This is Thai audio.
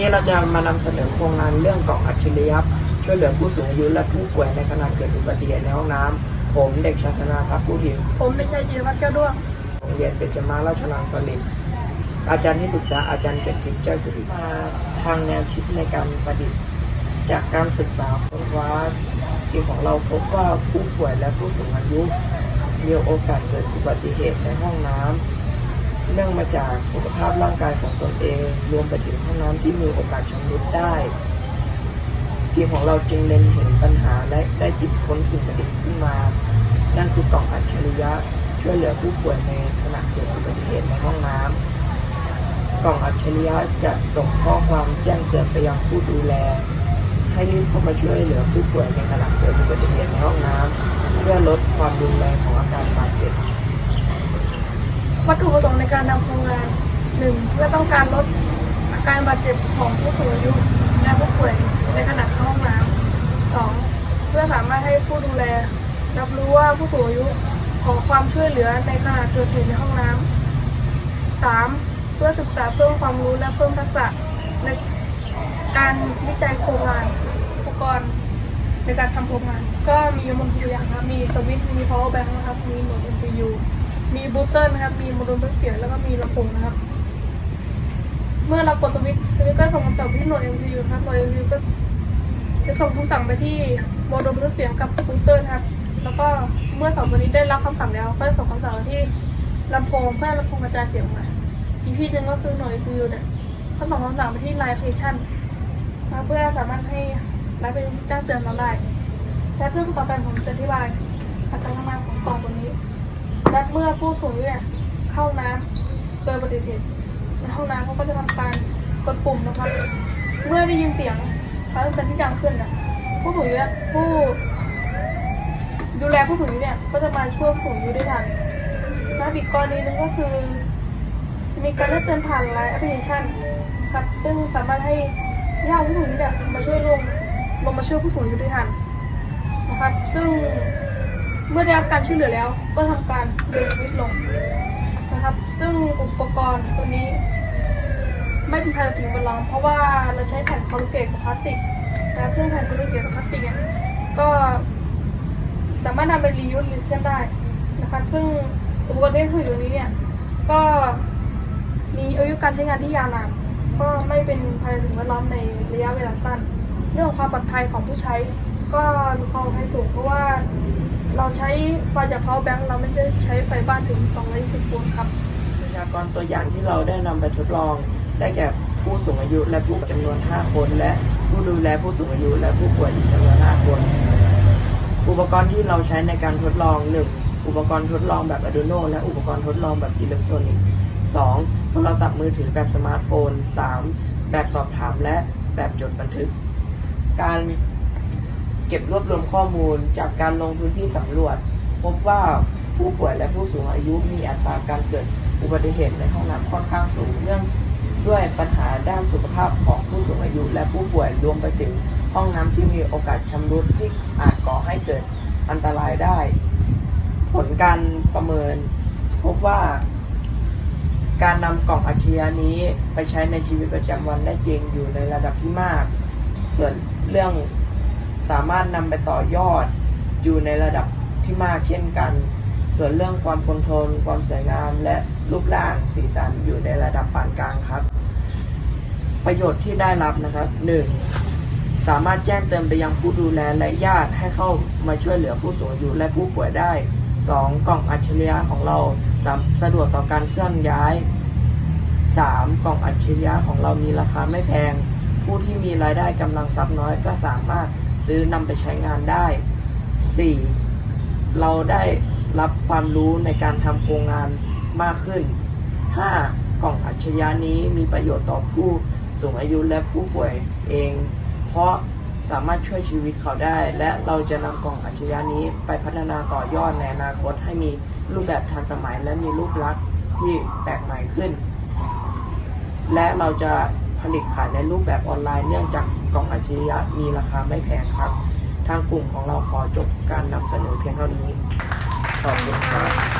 นี้เราจะมานำเสนอโครงงานเรื่องกล่องอัจฉริยะช่วยเหลือผู้สูงอายุและผู้ป่วยในขณะเกิดอุบัติเหตุในห้องน้ำผมเด็กชายธนาทรัพย์ผู้ถิ่นผมเด็กชายจิรวัตรแก้วด้วงโรงเรียนเบญจมาราชลังสลิดอาจารย์ที่ปรึกษาอาจารย์เกียรติทิพย์เจ้าสิริมาทางแนวคิดในการประดิษฐ์ จากการศึกษาค้นคว้าทีมของเราพบว่าผู้ป่วยและผู้สูงอายุ มีโอกาสเกิดอุบัติเหตุในห้องน้ำ เนื่องมาจากสุขภาพร่างกายของตนเอง รวมไปถึงห้องน้ำที่มีโอกาสชำรุดได้ ทีมของเราจึงเล็งเห็นปัญหาและได้คิดค้นสิ่งประดิษฐ์ขึ้นมา นั่นคือกล่องอัจฉริยะ ช่วยเหลือผู้ป่วยในขณะเกิดอุบัติเหตุในห้องน้ำกล่องอัจฉริยะจะส่งข้อความแจ้งเตือนไปยังผู้ดูแล ให้รีบเข้ามาช่วยเหลือผู้ป่วยในขณะเกิดอุบัติเหตุในห้องน้ำเพื่อลดความรุนแรงของอาการบาดเจ็บ วัตถุประสงค์ในการนำโครงงานหนึ่งเพื่อต้องการลดอาการบาดเจ็บของผู้สูงอายุและผู้ป่วยในขณะเข้าห้องน้ำสองเพื่อสามารถให้ผู้ดูแล รับรู้ว่าผู้สูงอายุขอความช่วยเหลือในขณะเกิดเหตุในห้องน้ำสามเพื่อศึกษาเพิ่มความรู้และเพิ่มทักษะในการวิจัยโครงงานอุปกรณ์ในการทำโครงงาน ก็มีอยู่บนตัวอย่างครับมีสวิตช์มี power bank นะครับมีโหมด MCU มีบูสเตอร์นะครับ มีโมดูลเครื่องเสียงแล้วก็มีลำโพงนะครับ เมื่อเรากดสวิตช์สวิตช์ก็ส่งคำสั่งไปที่หน่วย MCU นะครับหน่วย MCU ก็จะส่งคำสั่งไปที่โมดูลเครื่องเสียงกับบูสเตอร์นะครับ แล้วก็เมื่อสองตัวนี้ได้รับคำสั่งแล้ว ก็จะส่งคำสั่งไปที่ลำโพงเพื่อลำโพงกระจายเสียงมาอีกที่หนึ่งก็คือหน่วย MCU เนี่ยก็ส่งคำสั่งไปที่ Live Station นเพื่อสามารถให้ไลฟ์เป็นแจ้งเตือนเราได้และเพื่อต่อไปผมจะอธิบายการทำงานของกล่องตัวนี้ และเมื่อผู้สูงอายุเข้าน้ำเกิดอุบัติเหตุในห้องน้ำเขาก็จะทำการกดปุ่มนะครับ เมื่อได้ยินเสียงครั้งเป็นที่ดังขึ้นน่ะผู้สูงอายุผู้ ดูแลผู้สูงอายุเนี่ยก็จะมาช่วยผู้สูงอายุได้ทันและอีกกรณีหนึงก็คือมีการเตือนผ่านไลน์แอปพลิเคชันครับ ซึ่งสามารถให้ญาติผู้สูงอายุเนี่ยมาช่วยลงลงมาช่วยผู้สูงอายุได้ทันนะครับ ซึ่ง เมื่อได้รับการช่วยเหลือแล้ว ก็ทำการเบรกวิตลงนะครับ ซึ่งอุปกรณ์ตัวนี้ ไม่เป็นภัยต่อสิ่งแวดล้อมเพราะว่าเราใช้แผ่นคอลลเกตกับพลาสติกนะซึ่งแผ่นคอลลเกตกับพลาสติกเนี่ยก็สามารถนำไปรียูสรีไซเคิลได้นะครับซึ่งอุปกรณ์ที่ถือตัวนี้เนี่ยก็มีอายุการใช้งานที่ยาวนานก็ไม่เป็นภัยสิ่งแวดล้อมในระยะเวลาสั้น เรื่องของความปลอดภัยของผู้ใช้ ก็มีความปลอดภัยสูงเพราะว่า เราใช้ไฟจาก power bank เราไม่ได้ใช้ไฟบ้านถึง 220โวลต์ครับ ประชากรตัวอย่างที่เราได้นำไปทดลอง ได้แก่ผู้สูงอายุและผู้จำนวน 5 คน และผู้ดูแลผู้สูงอายุและผู้ป่วยอีกจำนวน 5 คน อุปกรณ์ที่เราใช้ในการทดลอง 1. อุปกรณ์ทดลองแบบ Arduino และอุปกรณ์ทดลองแบบอิเล็กทรอนิกส์ 2. โทรศัพท์มือถือแบบสมาร์ทโฟน 3. แบบสอบถามและแบบจดบันทึก การ เก็บรวบรวมข้อมูลจากการลงพื้นที่สำรวจ พบว่าผู้ป่วยและผู้สูงอายุมีอัตราการเกิดอุบัติเหตุในห้องน้ำค่อนข้างสูงเนื่องด้วยปัญหาด้านสุขภาพของผู้สูงอายุ และผู้ป่วยรวมไปถึงห้องน้ำที่มีโอกาสชำรุดที่อาจก่อให้เกิดอันตรายได้ ผลการประเมิน พบว่า การนำกล่องอัจฉริยะนี้ไปใช้ในชีวิตประจำวันได้จริงอยู่ในระดับที่มาก ส่วนเรื่อง สามารถนำไปต่อยอดอยู่ในระดับที่มากเช่นกัน ส่วนเรื่องความคงทน ความสวยงาม และรูปร่างสีสันอยู่ในระดับปานกลางครับ ประโยชน์ที่ได้รับนะครับ 1. สามารถแจ้งเตือนไปยังผู้ดูแลและญาติให้เข้ามาช่วยเหลือผู้สูงอายุและผู้ป่วยได้ 2. กล่องอัจฉริยะของเราสะสะดวกต่อการเคลื่อนย้าย 3. กล่องอัจฉริยะของเรามีราคาไม่แพง ผู้ที่มีรายได้กำลังทรัพย์น้อยก็สามารถ ซื้อนำไปใช้งานได้ 4. เราได้รับความรู้ในการทำโครงงานมากขึ้น 5. กล่องอัจฉริยะนี้มีประโยชน์ต่อผู้สูงอายุและผู้ป่วยเอง เพราะสามารถช่วยชีวิตเขาได้ และเราจะนำกล่องอัจฉริยะนี้ไปพัฒนาต่อยอดในอนาคตให้มีรูปแบบทันสมัยและมีรูปลักษณ์ที่แปลกใหม่ขึ้น และเราจะ ผลิตขายในรูปแบบออนไลน์เนื่องจากกล่องอัจฉริยะมีราคาไม่แพงครับ ทางกลุ่มของเราขอจบการนำเสนอเพียงเท่านี้ ขอบคุณครับ